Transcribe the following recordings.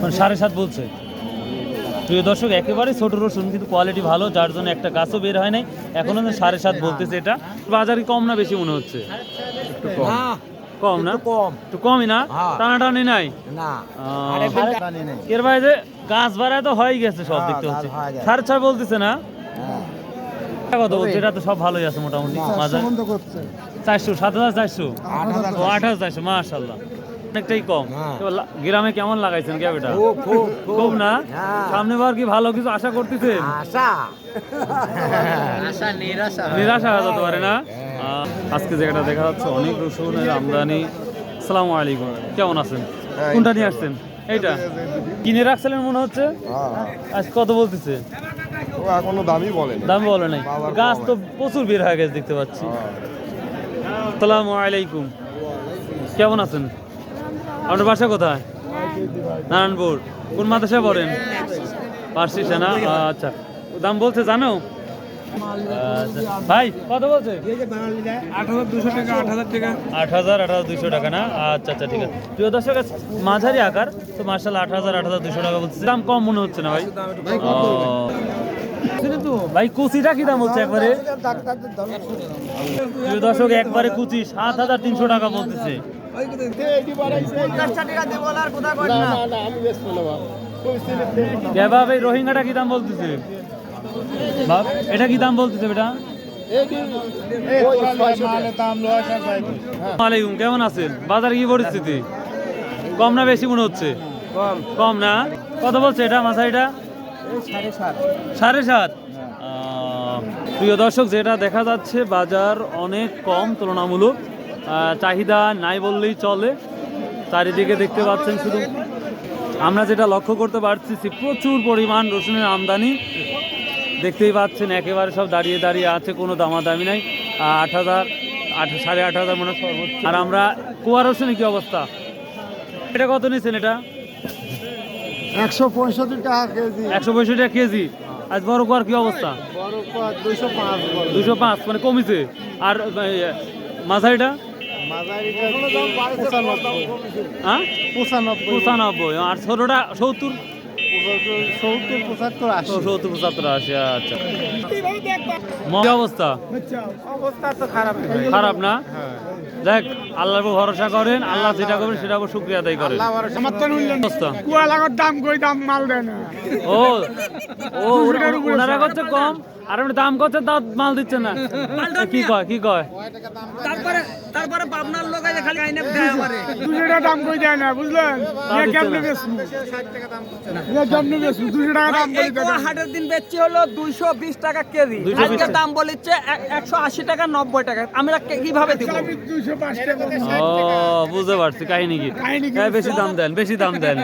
মানে সাড়ে সাত বলছে। প্রিয় দর্শক একেবারে ছোট রসুন কিন্তু কোয়ালিটি ভালো যার জন্য একটা গাছও বের হয় নাই। এখনও কিন্তু সাড়ে সাত বলতেছে এটা। বাজারে কম না বেশি মনে হচ্ছে? কম। না কম একটু কমই না? হ্যাঁ। টানাটানি নাই? না। এর বাইরে গাছ বাড়ায় তো হয়ে গেছে সব হ্যাঁ, দেখতে হচ্ছে সাড়ে ছয় বলতেছে না? হ্যাঁ। কত বলছে এটা তো সব ভালোই আছে মোটামুটি চারশো সাত হাজার চারশো? আট হাজার চারশো মাশাল্লাহ অনেকটাই কম। হ্যাঁ। গ্রামে কেমন লাগাইছেন ক্যাবেটা? খুব খুব খুব। না? হ্যাঁ। সামনে বার কি ভালো কিছু আশা করতেছেন? আশা। নিরাশা। হয়ে যেতে পারে না? আজকে জায়গাটা দেখা যাচ্ছে অনেক রসুনের আমদানি। সালামু আলাইকুম। কেমন আছেন? কোনটা নিয়ে আসছেন? এইটা। কিনে রাখছিলেন মনে হচ্ছে? আজ কত বলতেছে? এখনও দামই বলেনি দাম বলে নাই। গাছ তো প্রচুর বের হয়ে গেছে দেখতে পাচ্ছি। সালামু আলাইকুম। কেমন আছেন? আপনার বাসা কোথায়? নারায়ণপুর। কোন মাদ্রাসায় পড়েন? পার্সি সেনা। আচ্ছা। দাম বলছে জানো? আচ্ছা। ভাই কত বলছে? আট হাজার আট হাজার দুশো টাকা না? আচ্ছা আচ্ছা ঠিক আছে। প্রিয় দর্শক মাঝারি আকার তো মার্শাল আট হাজার আট হাজার দুশো টাকা বলছে। দাম কম মনে হচ্ছে না ভাই। ভাই কুচিটা কি দাম হচ্ছে একবারে? প্রিয় দর্শক একবারে কুচি সাত হাজার তিনশো টাকা বলতেছে। কেবা ভাই রোহিঙ্গাটা কি দাম বলতেছে? বাপ, এটা কি দাম বলতেছে বেটা? আলাইকুম কেমন আছেন? বাজারে কি পরিস্থিতি? কম না বেশি মনে হচ্ছে? কম না? কত বলছে এটা মাথাইটা সাড়ে সাত। প্রিয় দর্শক যেটা দেখা যাচ্ছে বাজার অনেক কম তুলনামূলক। চাহিদা নাই বললেই চলে। চারিদিকে দেখতে পাচ্ছেন শুধু আমরা যেটা লক্ষ্য করতে পারছি প্রচুর পরিমাণ রসুনের আমদানি। দেখতেই পাচ্ছেন একেবারে সব দাঁড়িয়ে দাঁড়িয়ে আছে কোনো দামাদামি নাই। আট হাজার আট সাড়ে আট হাজার মনে সর্বোচ্চ। আর আমরা কুয়া রসুনের কি অবস্থা? এটা কত নিয়েছেন এটা? একশো পঁয়ষট্টি টাকা কেজি। একশো পঁয়ষট্টি টাকা কেজি। আজ বড় কুয়ার কি অবস্থা? দুশো পাঁচ মানে কমেছে। আর মাঝারিটা? হ্যাঁ পঁচানব্বই। পঁচানব্বই। আর ছোটটা সত্তর? সত্তর পঁচাত্তর আশি। সত্তর পঁচাত্তর আশি আচ্ছা। ম- অবস্থা। অবস্থা তো খারাপ খারাপ না? দেখ আল্লাহর উপর ভরসা করেন আল্লাহ যেটা করবেন সেটা উপর শুক্রিয়া আদায় করেন। অবস্থা। কুয়া দাম কই দাম মাল দেয় না। ও ও ওনারা করছে কম? আর আপনি দাম করছেন তাও মাল দিচ্ছেন না। কি কয় কি কয়? তারপরে তারপরে পাবনার লোক আছে খালি আইনে দেয় আমারে। দুশো টাকা দাম কই দেয় না বুঝলেন? তা দিচ্ছে না। কেমনি বেশি দুশো টাকা দাম এই গোয়া হাটের দিন বেচছি হলো দুইশো বিশ টাকা কেজি। 220 আজকে দাম বলেছে একশো আশি টাকা নব্বই টাকা। আমরা কে- কীভাবে দিব? দুশো পাঁচ টাকা ও বুঝতে পারছি কাহিনী কি? হ্যাঁ, বেশি দাম দেন বেশি দাম দেন।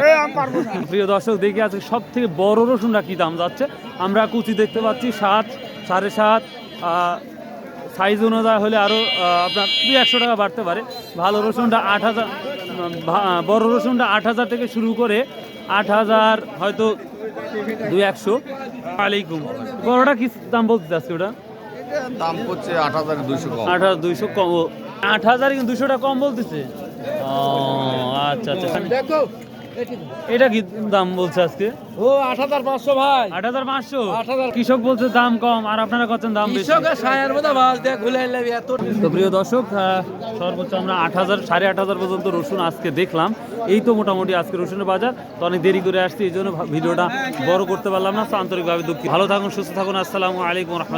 প্রিয় দর্শক দেখি আজকে সব থেকে বড় রসুনটা কি দাম যাচ্ছে। আমরা কুচি দেখতে পাচ্ছি সাত সাড়ে সাত সাইজ অনুযায়ী হলে আরও আপনার দুই একশো টাকা বাড়তে পারে। ভালো রসুনটা আট হাজার বড় রসুনটা আট হাজার থেকে শুরু করে আট হাজার হয়তো দুই একশো। আলাইকুম বড়টা কি দাম বলতে চাচ্ছি ওটা? দাম হচ্ছে আট হাজার দুইশো আট হাজার দুইশো কম। আট হাজার কিন্তু দুশোটা কম বলতেছে? ও আচ্ছা আচ্ছা। দেখো এটা কি দাম বলছে আজকে? ও আট হাজার পাঁচশো ভাই। আট হাজার পাঁচশো? কৃষক বলছে দাম কম আর আপনারা করছেন দাম তো প্রিয় দর্শক সর্বোচ্চ আমরা আট হাজার সাড়ে আট হাজার পর্যন্ত রসুন আজকে দেখলাম। এই তো মোটামুটি আজকে রসুনের বাজার। তো অনেক দেরি করে আসছি এই জন্য ভিডিওটা বড় করতে পারলাম না। তো আন্তরিকভাবে দুঃখিত। ভালো থাকুন সুস্থ থাকুন। আসসালামু আলাইকুম রহমতুল্লাহ।